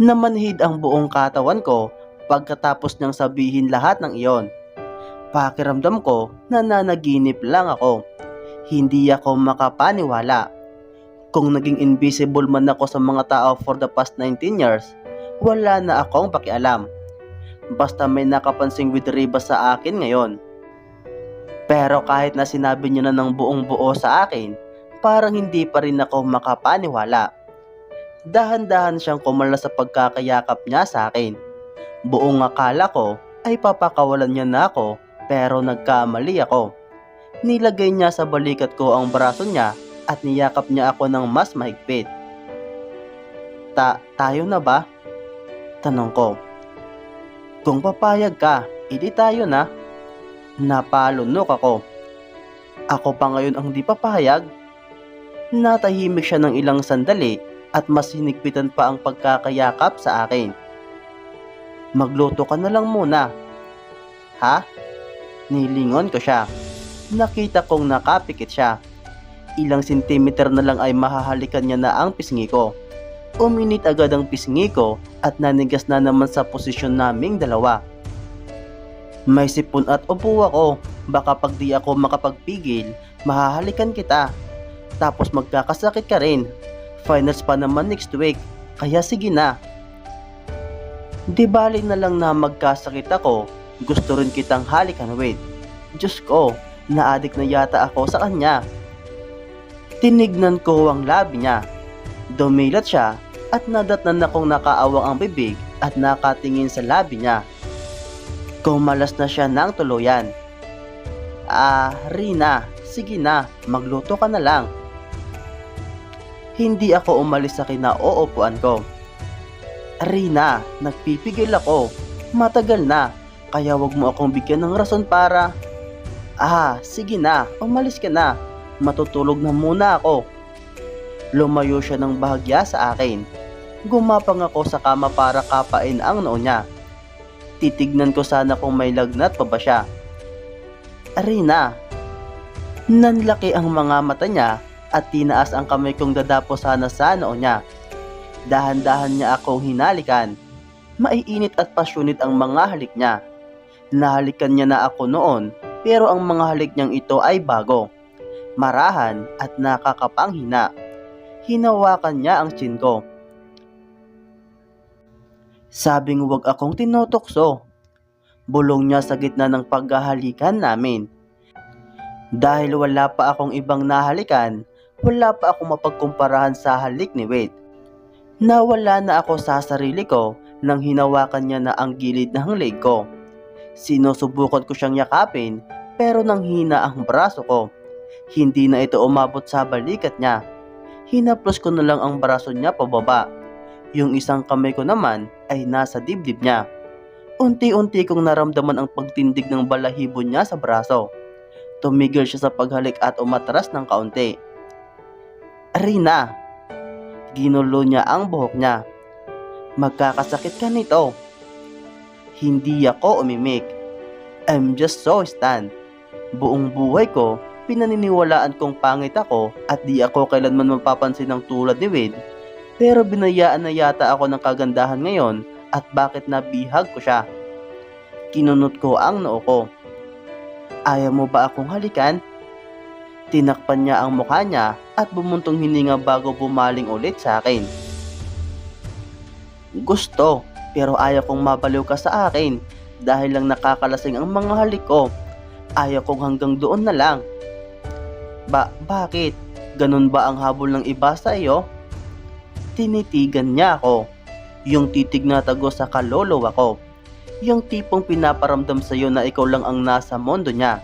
Namanhid ang buong katawan ko pagkatapos niyang sabihin lahat ng iyon. Pakiramdam ko na nanaginip lang ako. Hindi ako makapaniwala. Kung naging invisible man ako sa mga tao for the past 19 years, wala na akong pakialam. Basta may nakapansing with Riba sa akin ngayon. Pero kahit na sinabi niya na ng buong buo sa akin, parang hindi pa rin ako makapaniwala. Dahan-dahan siyang kumala sa pagkakayakap niya sa akin. Buong akala ko ay papakawalan niya na ako pero nagkamali ako. Nilagay niya sa balikat ko ang braso niya at niyakap niya ako ng mas mahigpit. Ta tayo na ba? Tanong ko. Kung papayag ka, edi tayo na. Napalunok ako. Ako pa ngayon ang di papayag. Natahimik siya ng ilang sandali at mas hinigpitan pa ang pagkakayakap sa akin. Magluto ka na lang muna. Ha? Nilingon ko siya. Nakita kong nakapikit siya. Ilang sentimeter na lang ay mahahalikan niya na ang pisngi ko. Uminit agad ang pisngi ko at nanigas na naman sa posisyon naming dalawa. May sipon at upo ako. Baka pag di ako makapagpigil, mahahalikan kita. Tapos magkakasakit ka rin. Finals pa naman next week, kaya sige na. Di bali na lang na magkasakit ako, gusto rin kitang halikan with. Diyos ko, naadik na yata ako sa kanya. Tinignan ko ang labi niya. Dumilat siya at nadatnan akong nakaawang ang bibig at nakatingin sa labi niya. Kumalas na siya ng tuluyan. Ah, Rina, sige na, magluto ka na lang. Hindi ako umalis sa kinauupuan ko. Rina, nagpipigil ako. Matagal na, kaya wag mo akong bigyan ng rason para... Ah, sige na, umalis ka na. Matutulog na muna ako. Lumayo siya ng bahagya sa akin. Gumapang ako sa kama para kapain ang noo niya. Titignan ko sana kung may lagnat pa ba siya. Rina, nanlaki ang mga mata niya at tinaas ang kamay kong dadapo sana sa noo niya. Dahan-dahan niya akong hinalikan. Maiinit at pasyunit ang mga halik niya. Nahalikan niya na ako noon pero ang mga halik niyang ito ay bago. Marahan at nakakapanghina. Hinawakan niya ang chin ko. Sabing huwag akong tinutokso. Bulong niya sa gitna ng paghahalikan namin. Dahil wala pa akong ibang nahalikan, wala pa akong mapagkumparahan sa halik ni Wade. Nawala na ako sa sarili ko nang hinawakan niya na ang gilid ng leg ko. Sinusubukan ko siyang yakapin pero nang hina ang braso ko. Hindi na ito umabot sa balikat niya. Hinaplos ko na lang ang braso niya pababa. Yung isang kamay ko naman ay nasa dibdib niya. Unti-unti kong naramdaman ang pagtindig ng balahibo niya sa braso. Tumigil siya sa paghalik at umatras ng kaunti. Rina! Ginulo niya ang buhok niya. Magkakasakit ka nito. Hindi ako umimik. I'm just so stunned. Buong buhay ko, pinaniniwalaan kong pangit ako at di ako kailanman mapapansin ng tulad ni Wade. Pero binayaan na yata ako ng kagandahan ngayon at bakit nabihag ko siya. Kinunot ko ang noo ko. Ayaw mo ba akong halikan? Tinakpan niya ang mukha niya at bumuntong hininga bago bumaling ulit sa akin. Gusto, pero ayaw kong mabaliw ka sa akin dahil lang nakakalasing ang mga halik ko. Ayaw kong hanggang doon na lang. Ba, bakit? Ganun ba ang habol ng iba sa iyo? Tinitigan niya ako. Yung titig na tago sa kaluluwa ko. Yung tipong pinaparamdam sa iyo na ikaw lang ang nasa mundo niya.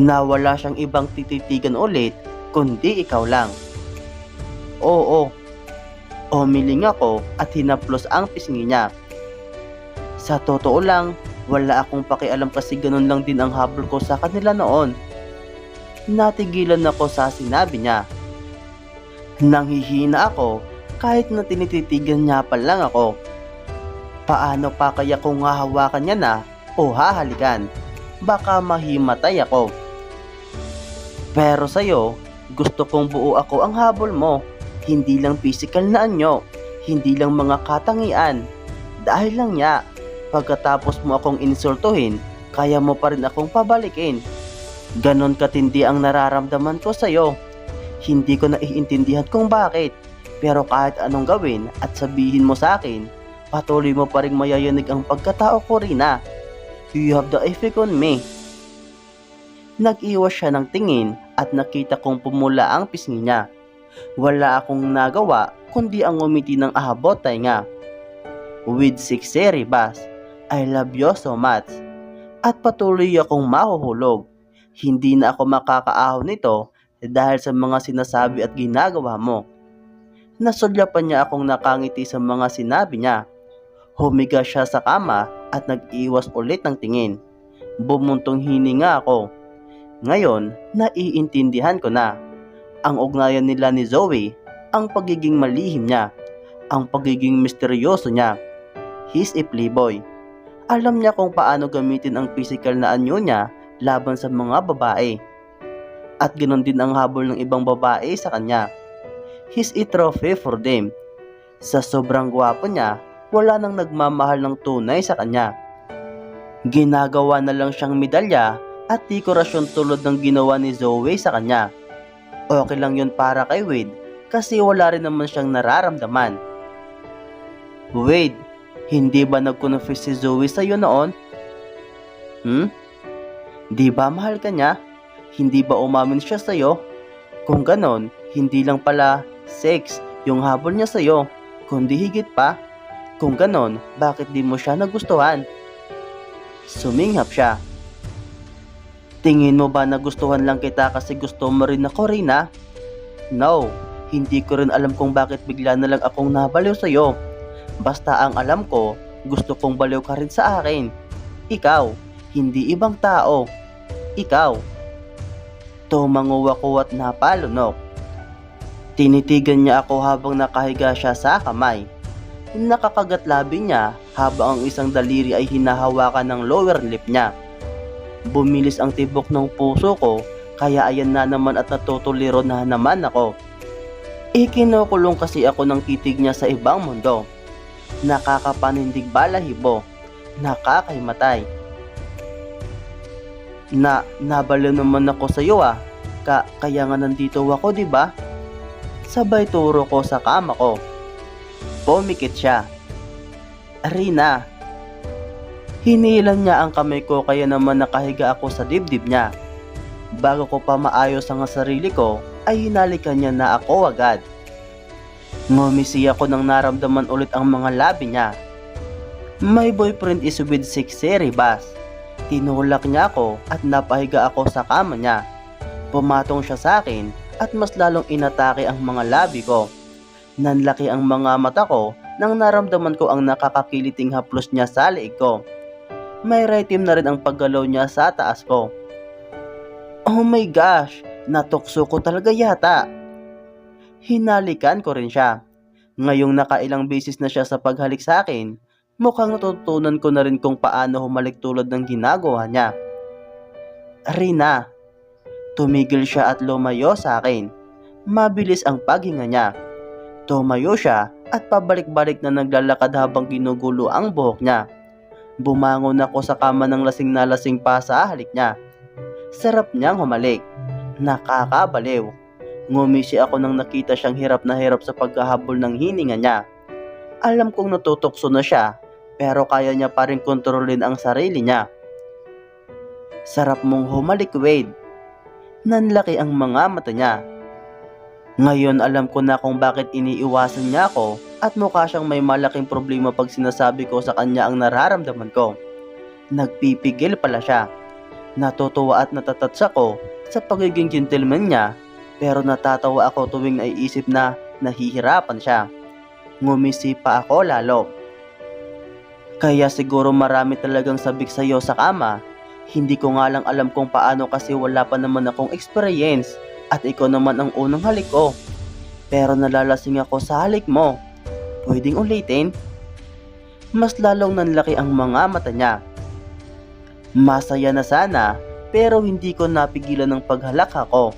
Nawala siyang ibang tititigan ulit, kundi ikaw lang. Oo, Umiling ako at hinaplos ang pisngi niya. Sa totoo lang, wala akong pakialam kasi ganun lang din ang habol ko sa kanila noon. Natigilan ako sa sinabi niya. Nanghihina ako kahit na tinititigan niya pa lang ako. Paano pa kaya kung hahawakan niya na o hahalikan? Baka mahimatay ako. Pero sa'yo, gusto kong buo ako ang habol mo hindi lang physical na anyo, Hindi lang mga katangian. Dahil lang niya, pagkatapos mo akong insultuhin, kaya mo pa rin akong pabalikin. Ganon katindi ang nararamdaman ko sa'yo. Hindi ko naiintindihan kung bakit. Pero kahit anong gawin at sabihin mo sa akin, patuloy mo pa rin mayayanig ang pagkatao ko rin You have the effect on me. Nag-iwas siya ng tingin at nakita kong pumula ang pisngi niya. Wala akong nagawa kundi ang umiti ng ahabot nga. With six bas, I love you so much. At patuloy akong mahuhulog. Hindi na ako makakaahon nito dahil sa mga sinasabi at ginagawa mo. Nasulyapan niya akong nakangiti sa mga sinabi niya. Humiga siya sa kama at nag-iwas ulit ng tingin. Bumuntong hininga ako. Ngayon, naiintindihan ko na. Ang ugnayan nila ni Zoe, ang pagiging malihim niya, ang pagiging misteryoso niya. He's a playboy. Alam niya kung paano gamitin ang physical na anyo niya laban sa mga babae. At ganoon din ang habol ng ibang babae sa kanya. He's a trophy for them. Sa sobrang gwapo niya, wala nang nagmamahal ng tunay sa kanya. Ginagawa na lang siyang medalya at dekorasyon tulad ng ginawa ni Zoe sa kanya. Okay lang yun para kay Wade kasi wala rin naman siyang nararamdaman. Wade, hindi ba nag-confess si Zoe sa iyo noon? Hmm? Di ba mahal ka niya? Hindi ba umamin siya sa iyo? Kung ganon, hindi lang pala sex yung habol niya sa iyo, kundi higit pa. Kung ganon, bakit di mo siya nagustuhan? Suminghap siya. Tingin mo ba nagustuhan lang kita kasi gusto mo rin ako, Rina? No, hindi ko rin alam kung bakit bigla na lang akong nabaliw sa'yo. Basta ang alam ko, gusto kong baliw ka rin sa akin. Ikaw, hindi ibang tao. Ikaw. Tumango ako at napalunok. Tinitigan niya ako habang nakahiga siya sa kamay. Nakakagat labi niya habang ang isang daliri ay hinahawakan ng lower lip niya. Bumilis ang tibok ng puso ko kaya ayan na naman at natutuliro na naman ako. Ikinukulong kasi ako ng titig niya sa ibang mundo. Nakakapanindig balahibo. Nakakaimatay. Na, nabalo naman ako sa iyo ah. Ka, kaya nga nandito ako, ba? Sabay turo ko sa kama ko. Pumikit siya. Rina, Hinilan niya ang kamay ko kaya naman nakahiga ako sa dibdib niya. Bago ko pa maayos ang sarili ko, ay hinalikan niya na ako agad. Ngumisi ako nang naramdaman ulit ang mga labi niya. My boyfriend is with six bas. Tinulak niya ako at napahiga ako sa kama niya. Pumatong siya sa akin at mas lalong inatake ang mga labi ko. Nanlaki ang mga mata ko nang naramdaman ko ang nakakakiliting haplos niya sa leeg ko may retim na rin ang paggalaw niya sa taas ko. Oh my gosh, natukso ko talaga yata. Hinalikan ko rin siya. Ngayong nakailang beses na siya sa paghalik sa akin, mukhang natutunan ko na rin kung paano humalik tulad ng ginagawa niya. Rina, tumigil siya at lumayo sa akin. Mabilis ang paghinga niya. Tumayo siya at pabalik-balik na naglalakad habang ginugulo ang buhok niya. Bumangon ako sa kama ng lasing na lasing pa sa halik niya. Sarap niyang humalik. Nakakabaliw. Ngumisi ako nang nakita siyang hirap na hirap sa pagkahabol ng hininga niya. Alam kong natutokso na siya, pero kaya niya pa rin kontrolin ang sarili niya. Sarap mong humalik, Wade. Nanlaki ang mga mata niya. Ngayon alam ko na kung bakit iniiwasan niya ako at mukha siyang may malaking problema pag sinasabi ko sa kanya ang nararamdaman ko. Nagpipigil pala siya. Natutuwa at natatats ako sa pagiging gentleman niya pero natatawa ako tuwing naiisip na nahihirapan siya. Ngumisi pa ako lalo. Kaya siguro marami talagang sabik sa iyo sa kama. Hindi ko nga lang alam kung paano kasi wala pa naman akong experience at ikaw naman ang unang halik ko. Pero nalalasing ako sa halik mo. Pwedeng ulitin? Mas lalong nanlaki ang mga mata niya. Masaya na sana pero hindi ko napigilan ng paghalak ako.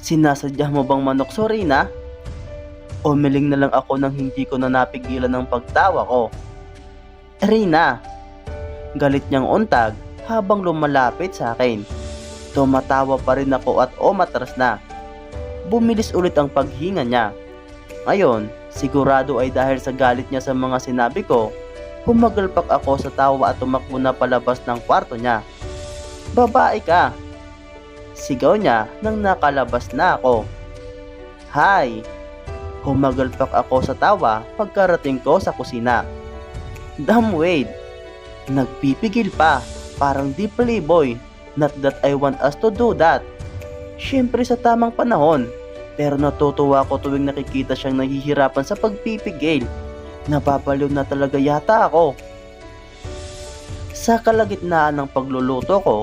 Sinasadya mo bang manok, Sorina? Umiling na lang ako nang hindi ko na napigilan ng pagtawa ko. Rina! Galit niyang untag habang lumalapit sa akin. Tumatawa pa rin ako at umatras na. Bumilis ulit ang paghinga niya. Ngayon, sigurado ay dahil sa galit niya sa mga sinabi ko, humagalpak ako sa tawa at tumakbo na palabas ng kwarto niya. Babae ka! Sigaw niya nang nakalabas na ako. Hi! Humagalpak ako sa tawa pagkarating ko sa kusina. Damn Wade! Nagpipigil pa, parang di playboy. Not that I want us to do that. Siyempre sa tamang panahon, pero natutuwa ako tuwing nakikita siyang nahihirapan sa pagpipigil. Napapaliw na talaga yata ako. Sa kalagitnaan ng pagluluto ko,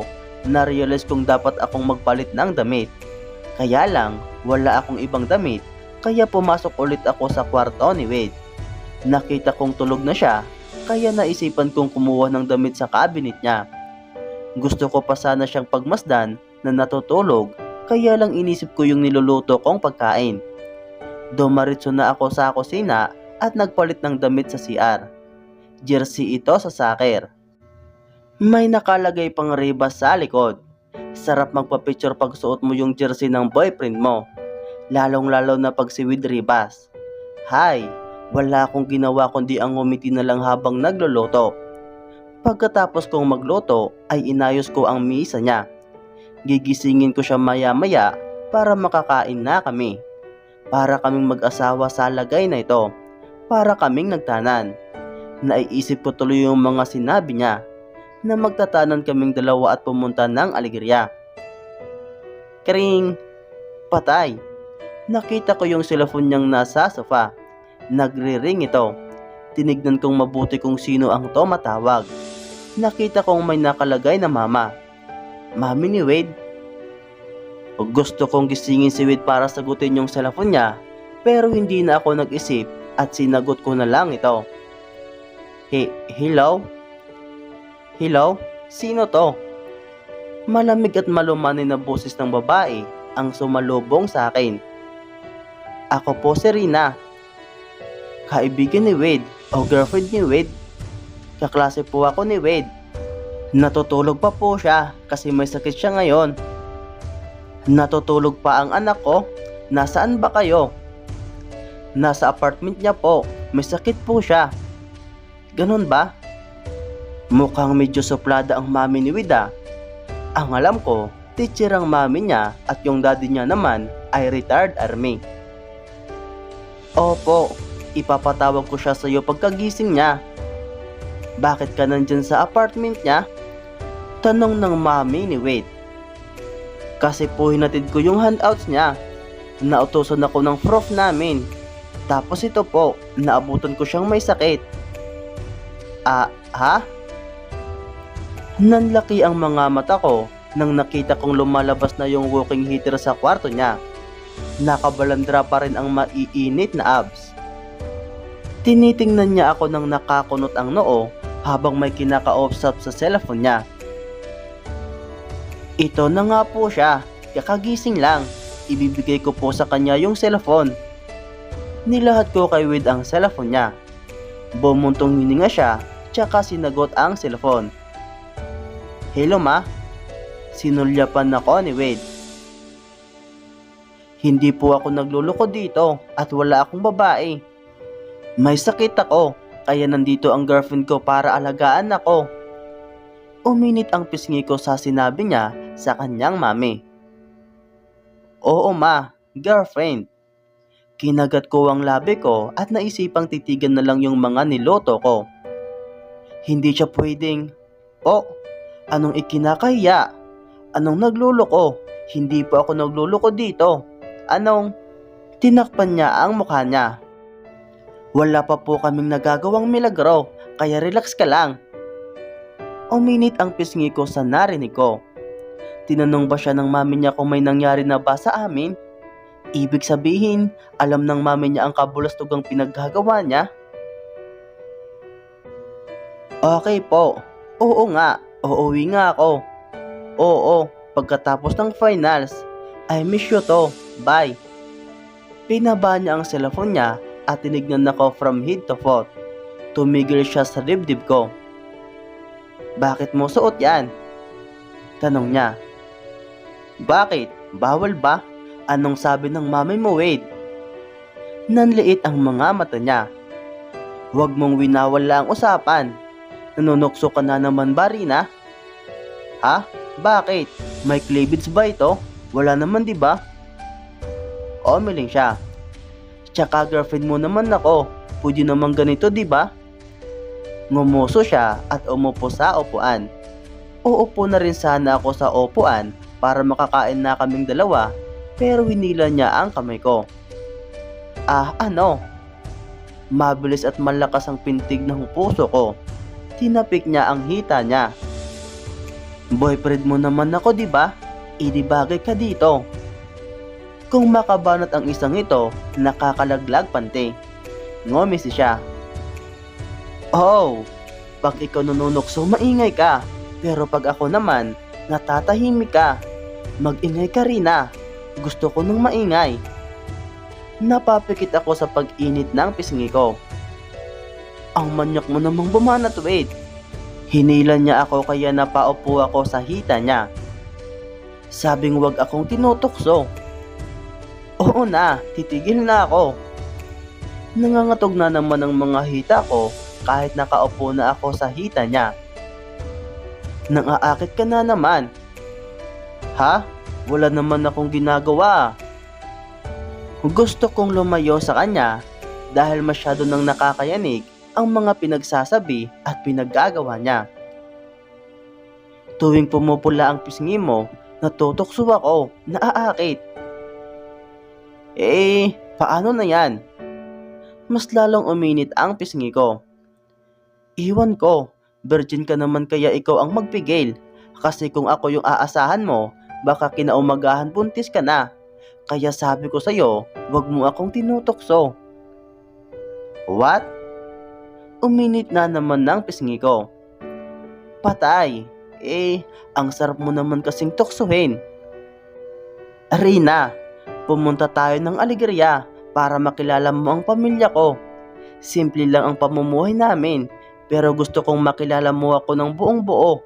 na-realize kong dapat akong magpalit ng damit. Kaya lang, wala akong ibang damit, kaya pumasok ulit ako sa kwarto ni Wade. Nakita kong tulog na siya, kaya naisipan kong kumuha ng damit sa cabinet niya. Gusto ko pa sana siyang pagmasdan na natutulog, kaya lang inisip ko yung niluluto kong pagkain. Dumaritso na ako sa kusina at nagpalit ng damit sa CR. Jersey ito sa saker. May nakalagay pang ribas sa likod. Sarap magpa-picture pag suot mo yung jersey ng boyfriend mo. Lalong lalo na pag si with ribas. Hi, wala akong ginawa kundi ang ngumiti na lang habang nagluluto. Pagkatapos kong magluto ay inayos ko ang misa niya. Gigisingin ko siya maya-maya para makakain na kami. Para kaming mag-asawa sa lagay na ito. Para kaming nagtanan. Naiisip ko tuloy yung mga sinabi niya na magtatanan kaming dalawa at pumunta ng Aligria. Kring! Patay! Nakita ko yung cellphone niyang nasa sofa. Nagre-ring ito. Tinignan kong mabuti kung sino ang tumatawag. Nakita kong may nakalagay na mama. Mami ni Wade. Gusto kong gisingin si Wade para sagutin yung cellphone niya, pero hindi na ako nag-isip at sinagot ko na lang ito. He, hello? Hello? Sino to? Malamig at malumanay na boses ng babae ang sumalubong sa akin. Ako po si Rina. Kaibigan ni Wade o girlfriend ni Wade. Kaklase po ako ni Wade. Natutulog pa po siya kasi may sakit siya ngayon. Natutulog pa ang anak ko. Nasaan ba kayo? Nasa apartment niya po. May sakit po siya. Ganun ba? Mukhang medyo suplada ang mami ni Wida. Ang alam ko, teacher ang mami niya at yung daddy niya naman ay retired army. Opo, ipapatawag ko siya sa iyo pagkagising niya. Bakit ka nandyan sa apartment niya? Tanong ng mami ni Wade. Kasi po hinatid ko yung handouts niya. Nautosan ako ng prof namin. Tapos ito po, naabutan ko siyang may sakit. Ah, ha? Nanlaki ang mga mata ko nang nakita kong lumalabas na yung walking heater sa kwarto niya. Nakabalandra pa rin ang maiinit na abs. Tinitingnan niya ako nang nakakunot ang noo habang may kinakausap sa cellphone niya. Ito na nga po siya, kakagising lang. Ibibigay ko po sa kanya yung cellphone. Nilahat ko kay Wade ang cellphone niya. Bumuntong hininga siya, tsaka sinagot ang cellphone. Hello ma, sinulyapan ako ni Wade. Hindi po ako nagluloko dito at wala akong babae. May sakit ako, kaya nandito ang girlfriend ko para alagaan ako. Uminit ang pisngi ko sa sinabi niya sa kanyang mami. Oo ma, girlfriend. Kinagat ko ang labi ko at naisipang titigan na lang yung mga niloto ko. Hindi siya pwedeng, oh, anong ikinakahiya? Anong nagluloko? Hindi po ako nagluloko dito. Anong? Tinakpan niya ang mukha niya. Wala pa po kaming nagagawang milagro, kaya relax ka lang. Uminit ang pisngi ko sa narinig ko. Tinanong ba siya ng mami niya kung may nangyari na ba sa amin? Ibig sabihin, alam ng mami niya ang kabulastugang pinaggagawa niya? Okay po. Oo nga, uuwi nga ako. Oo, pagkatapos ng finals. I miss you to. Bye. Pinaba niya ang cellphone niya at tinignan ako from head to foot. Tumigil siya sa dibdib ko. Bakit mo suot yan? Tanong niya. Bakit? Bawal ba? Anong sabi ng mami mo, Wade? Nanliit ang mga mata niya. Huwag mong winawala ang usapan. Nanunokso ka na naman ba, Rina? Ha? Bakit? May cleavage ba ito? Wala naman, di ba? Umiling siya. Tsaka girlfriend mo naman ako. Pwede naman ganito, di ba? Ngumuso siya at umupo sa upuan. Uupo na rin sana ako sa upuan para makakain na kaming dalawa pero hinila niya ang kamay ko. Ah, ano? Mabilis at malakas ang pintig ng puso ko. Tinapik niya ang hita niya. Boyfriend mo naman ako, di ba? Idibagay ka dito. Kung makabanat ang isang ito, nakakalaglag pante. Ngumisi siya. Oh, pag ikaw nanunokso, maingay ka. Pero pag ako naman, natatahimik ka. Mag-ingay ka rin ah. Gusto ko nung maingay. Napapikit ako sa pag-init ng pisngi ko. Ang manyak mo namang bumanat, wait. Hinila niya ako kaya napaupo ako sa hita niya. Sabing wag akong tinutokso. Oo na, titigil na ako. Nangangatog na naman ang mga hita ko kahit nakaupo na ako sa hita niya. Nang aakit ka na naman. Ha? Wala naman akong ginagawa. Gusto kong lumayo sa kanya dahil masyado nang nakakayanig ang mga pinagsasabi at pinaggagawa niya. Tuwing pumupula ang pisngi mo, natutokso ako, naaakit. Eh, paano na yan? Mas lalong uminit ang pisngi ko. Iwan ko, virgin ka naman kaya ikaw ang magpigil. Kasi kung ako yung aasahan mo, baka kinaumagahan buntis ka na. Kaya sabi ko sa'yo, wag mo akong tinutokso. What? Uminit na naman ng pisngi ko. Patay. Eh, ang sarap mo naman kasing tuksohin. Rina, pumunta tayo ng Alegria para makilala mo ang pamilya ko. Simple lang ang pamumuhay namin, pero gusto kong makilala mo ako ng buong buo.